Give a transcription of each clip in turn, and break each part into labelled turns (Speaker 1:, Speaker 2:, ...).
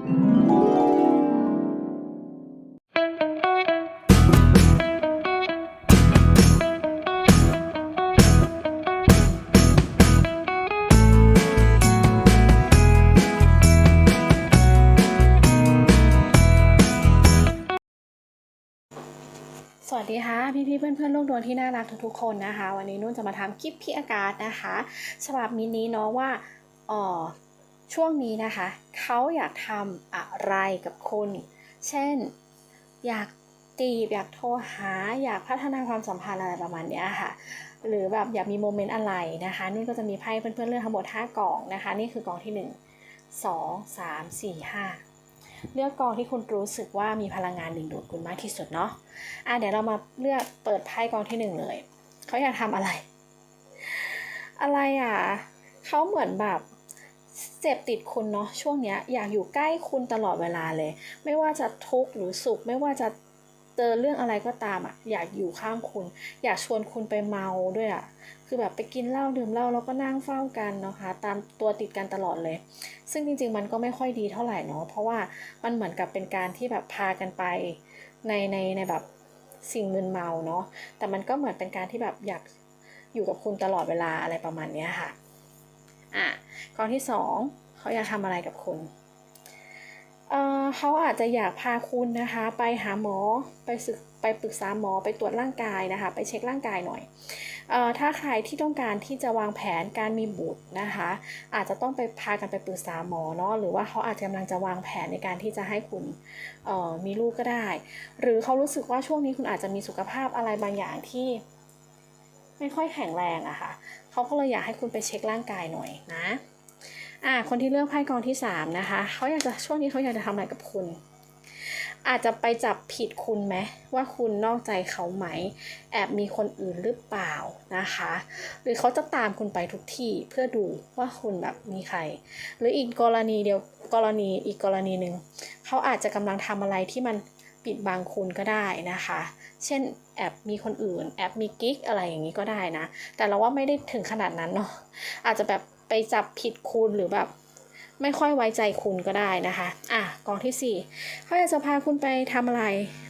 Speaker 1: สวัสดีค่ะพี่พี่ๆเพื่อนเพื่อนๆโลกดวงที่น่ารักทุกๆคนนะคะ วันนี้นุ่นจะมาทำคลิปพี่อากาศนะคะฉบับมินิเนาะว่าอ๋อช่วงนี้นะคะ เขาอยากทำอะไรกับคุณ เช่น อยากจีบอยากโทรหา อยากพัฒนาความสัมพันธ์อะไรประมาณนี้ค่ะ หรือแบบอยากมีโมเมนต์อะไรนะคะนุ่ก็จะมีไพ่เพื่อนๆเลือกทั้งหมด5กล่องนะคะ นี่คือกล่องที่ 1 2 3 4 5 เลือกกองที่คุณรู้สึกว่ามีพลังงานดึงดูดคุณมากที่สุดเนาะอะเดี๋ยวเรามาเลือกเปิดไพ่กองที่หนึ่งเลยเขาอยากทำอะไร อะไรอะเขาเหมือนแบบ เจ็บติดคุณเนาะช่วงเนี้ยอยากอยู่ใกล้คุณตลอดเวลาเลย ไม่ว่าจะทุกข์หรือสุข ไม่ว่าจะเจอเรื่องอะไรก็ตามอะอยากอยู่ข้างคุณ อยากชวนคุณไปเมาด้วยอะคือแบบไปกินเหล้าดื่มเหล้าแล้วก็นั่งเฝ้ากันนะคะ ตามตัวติดกันตลอดเลย ซึ่งจริงๆมันก็ไม่ค่อยดีเท่าไหร่เนาะเพราะว่ามันเหมือนกับเป็นการที่แบบพากันไปในในในแบบสิ่งมึนเมาเนาะแต่มันก็เหมือนเป็นการที่แบบอยากอยู่กับคุณตลอดเวลาอะไรประมาณเนี้ยค่ะ อะกองที่สองเขาอยากทำอะไรกับคุณเออเขาอาจจะอยากพาคุณนะคะ ไปหาหมอไปศึกไปปรึกษาหมอไปตรวจร่างกายนะคะ ไปเช็คร่างกายหน่อยเอ่อถ้าใครที่ต้องการที่จะวางแผนการมีบุตรนะคะ อาจจะต้องไปพากันไปปรึกษาหมอเนาะหรือว่าเขาอาจจะกำลังจะวางแผนในการที่จะให้คุณเออมีลูกก็ได้ หรือเขารู้สึกว่าช่วงนี้คุณอาจจะมีสุขภาพอะไรบางอย่างที่ ไม่ค่อยแข็งแรงอะค่ะเขาก็เลยอยากให้คุณไปเช็คร่างกายหน่อยนะอ่าคนที่เลือกไพ่กองที่สามนะคะเขาอยากจะช่วงนี้เขาอยากจะทำอะไรกับคุณ อาจจะไปจับผิดคุณไหมว่าคุณนอกใจเขาไหม แอบมีคนอื่นหรือเปล่านะคะ หรือเขาจะตามคุณไปทุกที่เพื่อดูว่าคุณแบบมีใคร หรืออีกกรณีเดียวกรณีอีกกรณีหนึ่งเขาอาจจะกำลังทำอะไรที่มัน ปิดบังคุณก็ได้นะคะ เช่นแอบมีคนอื่นแอบมีกิ๊กอะไรอย่างนี้ก็ได้นะ แต่เราว่าไม่ได้ถึงขนาดนั้นเนาะอาจจะแบบไปจับผิดคุณหรือแบบ ไม่ค่อยไว้ใจคุณก็ได้นะคะ อะกองที่สี่เขาอยากจะพาคุณไปทำอะไร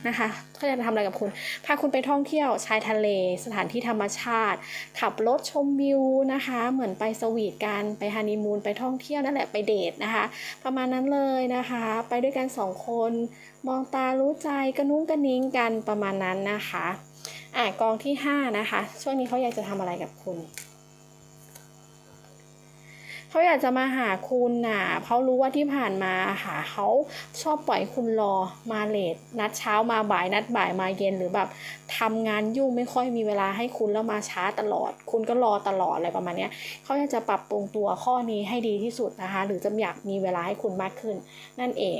Speaker 1: นะคะเขาอยากจะทำอะไรกับคุณ พาคุณไปท่องเที่ยวชายทะเล สถานที่ธรรมชาติ ขับรถชมวิวนะคะ เหมือนไปสวีทกันไปฮันนีมูนไปท่องเที่ยวนั่นแหละไปเดทนะคะ ประมาณนั้นเลยนะคะ ไปด้วยกันสองคนมองตารู้ใจกระนุ้งกระนิ้งกันประมาณนั้นนะคะอะกองที่ห้านะคะ ช่วงนี้เขาอยากจะทำอะไรกับคุณ เขาอยากจะมาหาคุณน่ะเขารู้ว่าที่ผ่านมาค่ะเขาชอบปล่อยคุณรอมาเลทนัดเช้ามาบ่ายนัดบ่ายมาเย็นหรือแบบทำงานยุ่งไม่ค่อยมีเวลาให้คุณแล้วมาช้าตลอด คุณก็รอตลอดอะไรประมาณนี้เขาอยากจะปรับปรุงตัวข้อนี้ให้ดีที่สุดนะคะ หรือจะอยากมีเวลาให้คุณมากขึ้น นั่นเอง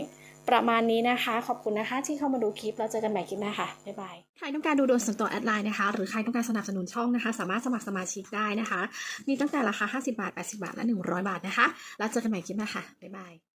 Speaker 1: ประมาณนี้นะคะ ขอบคุณนะคะ ที่เข้ามาดูคลิป แล้วเจอกันใหม่คลิปหน้าค่ะ บ๊ายบาย
Speaker 2: ใครต้องการดูดวงส่วนตัวแอดไลน์นะคะ หรือใครต้องการสนับสนุนช่องนะคะ สามารถสมัครสมาชิกได้นะคะ มีตั้งแต่ราคา 50 บาท 80 บาท และ 100 บาทนะคะ แล้วเจอกันใหม่คลิปหน้าค่ะ บ๊ายบาย